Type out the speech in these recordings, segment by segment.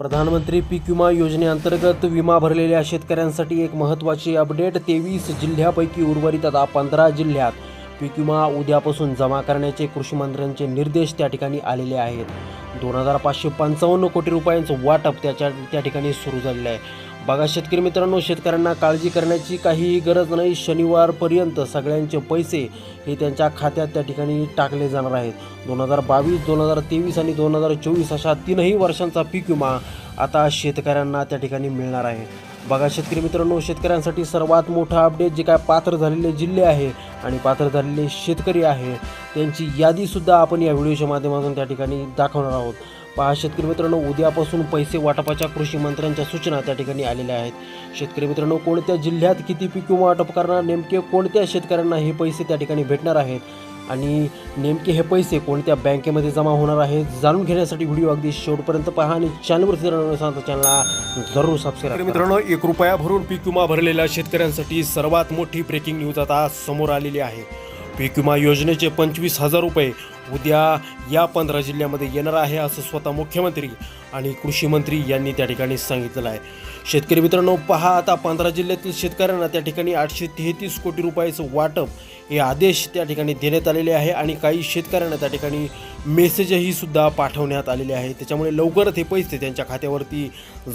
प्रधानमंत्री पीक विमा योजनेअंतर्गत विमा भरलेल्या शेतकऱ्यांसाठी एक महत्त्वाची अपडेट तेवीस जिल्ह्यापैकी उर्वरित आता पंधरा जिल्ह्यात. पीक विमा उद्यापासून जमा करण्याचे कृषी मंत्र्यांचे निर्देश त्या ठिकाणी आलेले आहेत. दोन हजार पाचशे पंचावन्न कोटी रुपयांचं वाटप त्याच्या त्या ठिकाणी सुरू झालेलं आहे. बघा शेतकरी मित्रांनो शेतकऱ्यांना काळजी करण्याची काही गरज नाही. शनिवारपर्यंत सगळ्यांचे पैसे हे त्यांच्या खात्यात त्या ठिकाणी टाकले जाणार आहेत. दोन हजार बावीस दोन हजार तेवीस आणि दोन हजार चोवीस अशा तीनही वर्षांचा पीक विमा आता शेतकऱ्यांना त्या ठिकाणी मिळणार आहे. बघा शेतकरी मित्रांनो शेतकऱ्यांसाठी सर्वात मोठा अपडेट जे काय पात्र झालेले जिल्हे आहे आणि पात्र झालेले शेतकरी आहे त्यांची यादीसुद्धा आपण या व्हिडिओच्या माध्यमातून त्या ठिकाणी दाखवणार आहोत. पहा शेतकरी मित्रांनो उद्यापासून पैसे वाटपाच्या कृषी मंत्र्यांच्या सूचना त्या ठिकाणी आलेल्या आहेत. शेतकरी मित्रांनो कोणत्या जिल्ह्यात किती पीक विमा वाटप करणार नेमके कोणत्या शेतकऱ्यांना हे पैसे त्या ठिकाणी भेटणार आहेत? आणि नेमके हे पैसे कोणत्या बँकेमध्ये जमा होणार आहेत जाणून घेण्यासाठी व्हिडिओ अगदी शेवटपर्यंत पहा आणि चॅनलवर जर नसेल तर चॅनलला जरूर सबस्क्राईब मित्रांनो एक रुपया भरून पीक विमा भरलेल्या शेतकऱ्यांसाठी सर्वात मोठी ब्रेकिंग न्यूज आता समोर आलेली आहे. पीक विमा योजनेचे पंचवीस हजार रुपये उद्या या पंधरा जिल्ह्यामध्ये येणार आहे असं स्वतः मुख्यमंत्री आणि कृषी मंत्री यांनी त्या ठिकाणी सांगितलेलं आहे. शेतकरी मित्रांनो पहा आता पंधरा जिल्ह्यातील शेतकऱ्यांना त्या ठिकाणी आठशे तेहतीस कोटी रुपयाचं वाटप हे आदेश त्या ठिकाणी देण्यात आलेले आहे आणि काही शेतकऱ्यांना त्या ठिकाणी मेसेजही सुद्धा पाठवण्यात आलेले आहे. त्याच्यामुळे लवकरच हे पैसे त्यांच्या खात्यावरती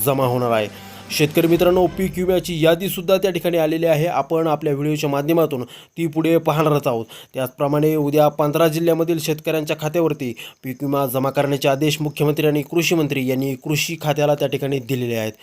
जमा होणार आहे. शेतकरी मित्रांनो पीक विम्याची यादीसुद्धा त्या ठिकाणी आलेली आहे. आपण आपल्या व्हिडिओच्या माध्यमातून ती पुढे पाहणारच आहोत. त्याचप्रमाणे उद्या पंधरा जिल्ह्यामधील शेतकऱ्यांच्या खात्यावरती पीक विमा जमा करण्याचे आदेश मुख्यमंत्री आणि कृषी मंत्री यांनी कृषी खात्याला त्या ठिकाणी दिलेले आहेत.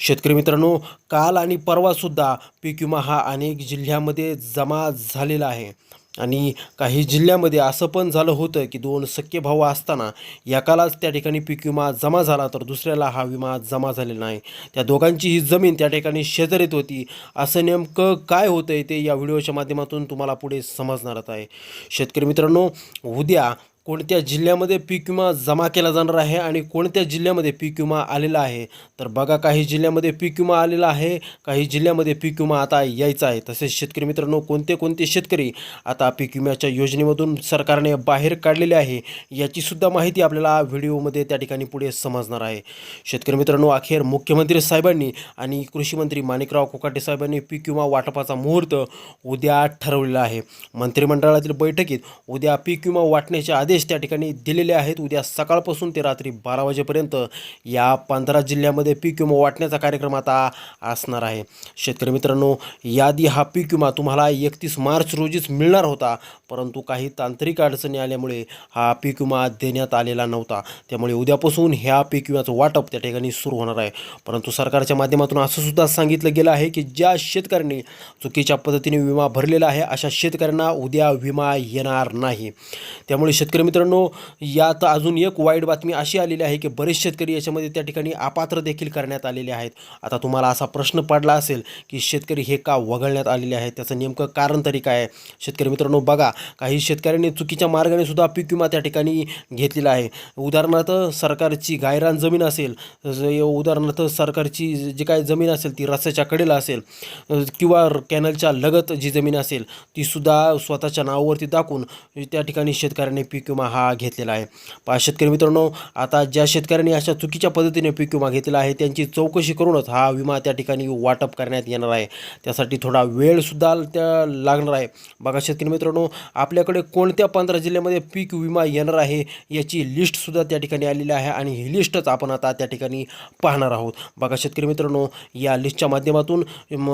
शेतकरी मित्रांनो काल आणि परवासुद्धा पीक विमा हा अनेक जिल्ह्यामध्ये जमा झालेला आहे. आणि काही जिल्ह्यामध्ये असं पण झालं होतं की दोन सख्खे भाऊ असताना एकालाच त्या ठिकाणी पीक विमा जमा झाला तर दुसऱ्याला हा विमा जमा झालेला नाही. त्या दोघांची ही जमीन त्या ठिकाणी शेजारीत होती. असं नेमकं काय होतं आहे ते या व्हिडिओच्या माध्यमातून तुम्हाला पुढे समजणारच आहे. शेतकरी मित्रांनो उद्या कोणत्या जिल्ह्यामध्ये पीक विमा जमा केला जाणार आहे आणि कोणत्या जिल्ह्यामध्ये पीक विमा आलेला आहे? तर बघा काही जिल्ह्यामध्ये पीक विमा आलेला आहे काही जिल्ह्यामध्ये पीक विमा आता यायचा आहे. तसेच शेतकरी मित्रांनो कोणते कोणते शेतकरी आता पीक विम्याच्या योजनेमधून सरकारने बाहेर काढलेले आहे याचीसुद्धा माहिती आपल्याला व्हिडिओमध्ये त्या ठिकाणी पुढे समजणार आहे. शेतकरी मित्रांनो अखेर मुख्यमंत्री साहेबांनी आणि कृषीमंत्री माणिकराव कोकाटे साहेबांनी पीक विमा वाटपाचा मुहूर्त उद्या ठरवलेला आहे. मंत्रिमंडळातील बैठकीत उद्या पीक विमा वाटण्याचे आदेश त्या ठिकाणी दिलेले आहेत. उद्या सकाळपासून ते रात्री बारा वाजेपर्यंत या पंधरा जिल्ह्यामध्ये पीक विमा वाटण्याचा कार्यक्रम आता असणार आहे. शेतकरी मित्रांनो यादी हा पीक विमा तुम्हाला एकतीस मार्च रोजीच मिळणार होता परंतु काही तांत्रिक अडचणी आल्यामुळे हा पीक विमा देण्यात आलेला नव्हता. त्यामुळे उद्यापासून ह्या पीक विम्याचं वाटप त्या ठिकाणी सुरू होणार आहे. परंतु सरकारच्या माध्यमातून असं सुद्धा सांगितलं गेलं आहे की ज्या शेतकऱ्यांनी चुकीच्या पद्धतीने विमा भरलेला आहे अशा शेतकऱ्यांना उद्या विमा येणार नाही. त्यामुळे शेतकरी मित्रांनो यात अजून एक वाईट बातमी अशी आलेली आहे की बरेच शेतकरी याच्यामध्ये त्या ठिकाणी अपात्र देखील करण्यात आलेले आहेत. आता तुम्हाला असा प्रश्न पडला असेल की शेतकरी हे का वगळण्यात आलेले आहेत? त्याचं नेमकं कारण तरी काय आहे? शेतकरी मित्रांनो बघा काही शेतकऱ्यांनी चुकीच्या मार्गाने सुद्धा पीक विमा त्या ठिकाणी घेतलेला आहे. उदाहरणार्थ सरकारची गायरान जमीन असेल ज- उदाहरणार्थ सरकारची जी काय जमीन असेल ती रस्त्याच्या कडेला असेल किंवा कॅनलच्या लगत जी जमीन असेल तीसुद्धा स्वतःच्या नावावरती दाखवून त्या ठिकाणी शेतकऱ्यांनी पीक विमा हा घेतलेला आहे. पा शेतकरी मित्रांनो आता ज्या शेतकऱ्यांनी अशा चुकीच्या पद्धतीने पीक विमा घेतलेला आहे त्यांची चौकशी करूनच हा विमा त्या ठिकाणी वाटप करण्यात येणार आहे. त्यासाठी थोडा वेळसुद्धा त्या लागणार आहे. बघा शेतकरी मित्रांनो आपल्याकडे कोणत्या पंधरा जिल्ह्यामध्ये पीक विमा येणार आहे याची लिस्टसुद्धा त्या ठिकाणी आलेली आहे आणि ही लिस्टच आपण आता त्या ठिकाणी पाहणार आहोत. बघा शेतकरी मित्रांनो या लिस्टच्या माध्यमातून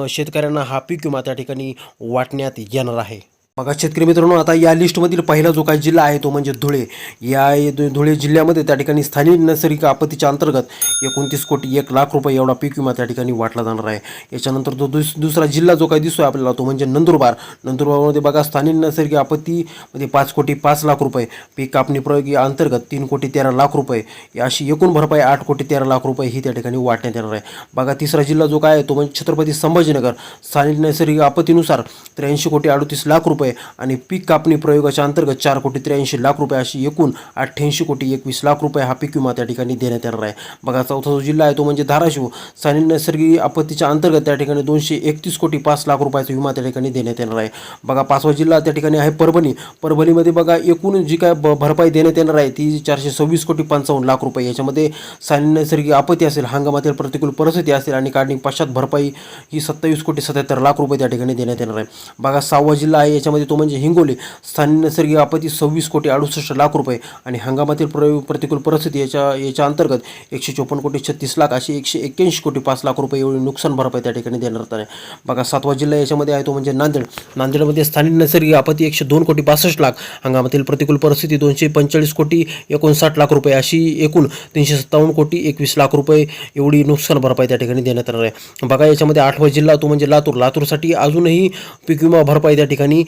शेतकऱ्यांना हा पीक विमा त्या ठिकाणी वाटण्यात येणार आहे. बघा शेतकरी मित्रांनो आता या लिस्टमधील पहिला जो काही जिल्हा आहे तो म्हणजे धुळे. या धु- धुळे जिल्ह्यामध्ये त्या ठिकाणी स्थानिक नैसर्गिक आपत्तीच्या अंतर्गत एकोणतीस कोटी एक लाख रुपये एवढा पीक विमा त्या ठिकाणी वाटला जाणार आहे. याच्यानंतर जो दुस दुसरा जिल्हा जो काही आहे आपल्याला तो म्हणजे नंदुरबार. नंदुरबारमध्ये बघा स्थानिक नैसर्गिक आपत्तीमध्ये पाच कोटी पाच लाख रुपये पीक कापणी प्रयोगी अंतर्गत तीन कोटी तेरा लाख रुपये या अशी एकूण भरपाई आठ कोटी तेरा लाख रुपये ही त्या ठिकाणी वाटण्यात येणार आहे. बघा तिसरा जिल्हा जो काय आहे तो म्हणजे छत्रपती संभाजीनगर. स्थानिक नैसर्गिक आपत्तीनुसार त्र्याऐंशी कोटी अडतीस लाख रुपये रुपये आणि पीक कापणी प्रयोगाच्या अंतर्गत चार कोटी त्र्याऐंशी लाख रुपये अशी एकूण अठ्ठ्याऐंशी कोटी एकवीस लाख रुपये हा पीक विमा त्या ठिकाणी देण्यात येणार आहे. बघा चौथा जो जिल्हा आहे तो म्हणजे धाराशिव. स्थानिक नैसर्गिक आपत्तीच्या अंतर्गत त्या ठिकाणी दोनशे एकतीस कोटी पाच लाख रुपयाचा विमा त्या ठिकाणी देण्यात येणार आहे. बघा पाचवा जिल्हा त्या ठिकाणी आहे परभणी. परभणीमध्ये बघा एकूण जी काय ब भरपाई देण्यात येणार आहे ती चारशे सव्वीस कोटी पंचावन्न लाख रुपये. याच्यामध्ये स्थानिक नैसर्गिक आपत्ती असेल हंगामातील प्रतिकूल परिस्थिती असेल आणि काढणी पश्चात भरपाई ही सत्तावीस कोटी सत्याहत्तर लाख रुपये त्या ठिकाणी देण्यात येणार आहे. बघा सहावा जिल्हा आहे याच्यामध्ये तो म्हणजे हिंगोली स्थानिक नैसर्गिक आपत्ती सव्वीस कोटी अडुसष्ट लाख रुपये आणि हंगामातील प्र प्रतिकूल परिस्थिती याच्या याच्या अंतर्गत एकशे चोपन्न कोटी छत्तीस लाख अशी एकशे एक्क्याऐंशी कोटी पाच लाख रुपये एवढी नुकसान भरपाई त्या ठिकाणी देण्यात आहे. बघा सातवा जिल्हा याच्यामध्ये आहे तो म्हणजे नांदेड. नांदेडमध्ये स्थानिक नैसर्गिक आपत्ती एकशे दोन कोटी बासष्ट लाख हंगामातील प्रतिकूल परिस्थिती दोनशे पंचेचाळीस कोटी एकोणसाठ लाख रुपये अशी एकूण तीनशे सत्तावन्न कोटी एकवीस लाख रुपये एवढी नुकसान भरपाई त्या ठिकाणी देण्यात येणार आहे. बघा याच्यामध्ये आठवा जिल्हा तो म्हणजे लातूर. लातूरसाठी अजूनही पीक विमा भरपाई त्या ठिकाणी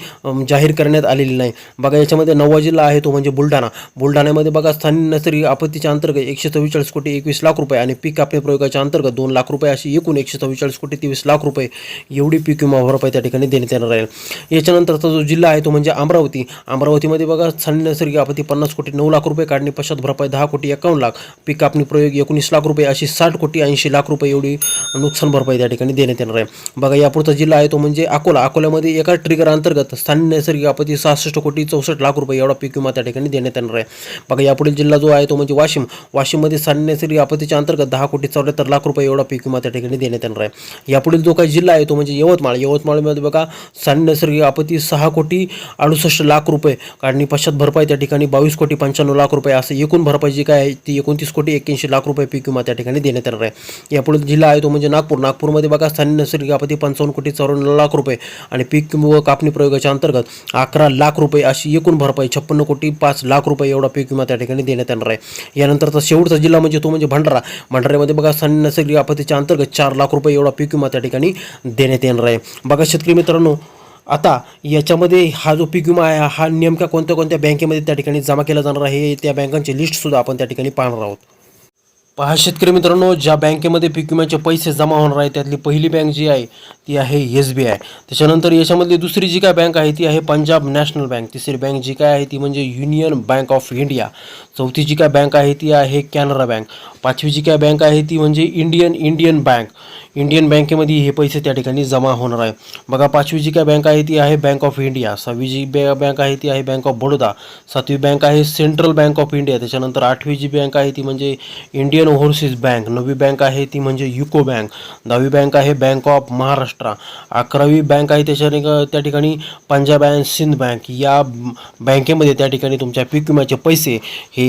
जाहीर करण्यात आलेली नाही. बघा याच्यामध्ये नववा जिल्हा आहे तो म्हणजे बुलढाणा. बुलढाण्यामध्ये बघा स्थानिक नैसर्गिक आपत्तीच्या अंतर्गत एकशे चव्वेचाळीस कोटी एकवीस लाख रुपये आणि पीक कापणी प्रयोगाच्या अंतर्गत दोन लाख रुपये अशी एकूण एकशे चव्वेचाळीस कोटी तेवीस लाख रुपये एवढी पीक विमा भरपाई त्या ठिकाणी देण्यात येणार आहे. याच्यानंतरचा जो जिल्हा आहे तो म्हणजे अमरावती. अमरावतीमध्ये बघा स्थानिक नैसर्गिक आपत्ती पन्नास कोटी नऊ लाख रुपये काढणी पश्चात भरपाई दहा कोटी एकावन्न लाख. पीक कापणी प्रयोग एकोणीस लाख रुपये अशी साठ कोटी ऐंशी लाख रुपये एवढी नुकसान भरपाई त्या ठिकाणी देण्यात येणार आहे. बघा यापुढचा जिल्हा आहे तो म्हणजे अकोला. अकोल्यामध्ये एका ट्रिगर अंतर्गत स्थानिक नैसर्गिक आपत्ती सहासष्ट कोटी चौसष्ट लाख रुपये एवढा पीक विमा त्या ठिकाणी देण्यात येणार आहे. बघा यापुढील जिल्हा जो आहे तो म्हणजे वाशिम. वाशिममध्ये स्थानिक नैसर्गिक आपत्तीच्या अंतर्गत दहा कोटी चौऱ्याहत्तर लाख रुपये एवढा पीक विमा त्या ठिकाणी देण्यात येणार आहे. यापुढील जो काही जिल्हा आहे तो म्हणजे यवतमाळ. यवतमाळमध्ये बघा स्थानिक नैसर्गिक आपत्ती सहा कोटी अडुसष्ट लाख रुपये. काढणी पश्चात भरपाई त्या ठिकाणी बावीस कोटी पंच्याण्णव लाख रुपये. असं एकूण भरपाई जी काय आहे ती एकोणतीस कोटी एक्क्याऐंशी लाख रुपये पीक विमा त्या ठिकाणी देण्यात येणार आहे. यापुढील जिल्हा आहे तो म्हणजे नागपूर. नागपूरमध्ये बघा स्थानिक नैसर्गिक आपत्ती पंचावन्न कोटी चौऱ्याण्णव लाख रुपये आणि पीक व कापणी प्रयोगाच्या अंतर्गत अकरा लाख रुपये अशी एकूण भरपाई छप्पन्न कोटी पाच लाख रुपये एवढा पीक विमा त्या ठिकाणी देण्यात येणार आहे. यानंतरचा शेवटचा जिल्हा म्हणजे तो म्हणजे भंडारा. भंडाऱ्यामध्ये बघा स्थानिक नैसर्गिक आपत्तीच्या अंतर्गत चार लाख रुपये एवढा पीक विमा त्या ठिकाणी देण्यात येणार आहे. बघा शेतकरी मित्रांनो आता याच्यामध्ये हा जो पीक विमा आहे हा नेमका कोणत्या कोणत्या बँकेमध्ये त्या ठिकाणी जमा केला जाणार आहे त्या बँकांची लिस्टसुद्धा आपण त्या ठिकाणी पाहणार आहोत. पहा शेतकरी मित्रांनो ज्या बँकेमध्ये पीक विम्याचे पैसे जमा होणार आहे त्यातली पहिली बँक जी आहे ती आहे एस बी आय. त्याच्यानंतर याच्यामधली दुसरी जी काय बँक आहे ती आहे पंजाब नॅशनल बँक. तिसरी बँक जी काय आहे ती म्हणजे युनियन बँक ऑफ इंडिया. चौथी जी काय बँक आहे ती आहे कॅनरा बँक. पाचवी जी काय बँक आहे ती म्हणजे इंडियन इंडियन बँक. इंडियन बँकेमध्ये हे पैसे त्या ठिकाणी जमा होणार आहे. बघा पाचवी जी काय बँक आहे ती आहे बँक ऑफ इंडिया सहावी जी बॅ बँक आहे ती आहे बँक ऑफ बडोदा सातवी बँक आहे सेंट्रल बँक ऑफ इंडिया त्याच्यानंतर आठवी जी बँक आहे ती म्हणजे इंडियन ओव्हरसीज बँक नववी बँक आहे ती म्हणजे युको बँक दहावी बँक आहे बँक ऑफ महाराष्ट्र अकरावी बँक आहे त्याच्या त्या ठिकाणी पंजाब अँड सिंध बँक या बँकेमध्ये त्या ठिकाणी तुमच्या पीक विम्याचे पैसे हे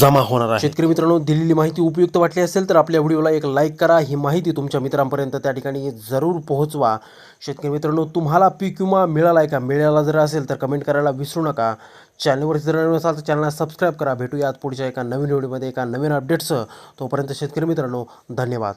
जमा होणार आहे. शेतकरी मित्रांनो दिलेली माहिती उपयुक्त वाटली असेल तर आपल्या व्हिडिओला एक लाईक करा. ही माहिती तुमच्या शेतकऱ्यांपर्यंत त्या ठिकाणी जरूर पोहोचवा. शेतकरी मित्रांनो तुम्हाला पीक विमा मिळाला आहे का? मिळाला जर असेल तर कमेंट करायला विसरू नका. चॅनलवरती जर नवीन असाल तर चॅनलला सबस्क्राईब करा. भेटूयात पुढच्या एका नवीन व्हिडिओमध्ये एका नवीन अपडेट्ससह तोपर्यंत शेतकरी मित्रांनो धन्यवाद.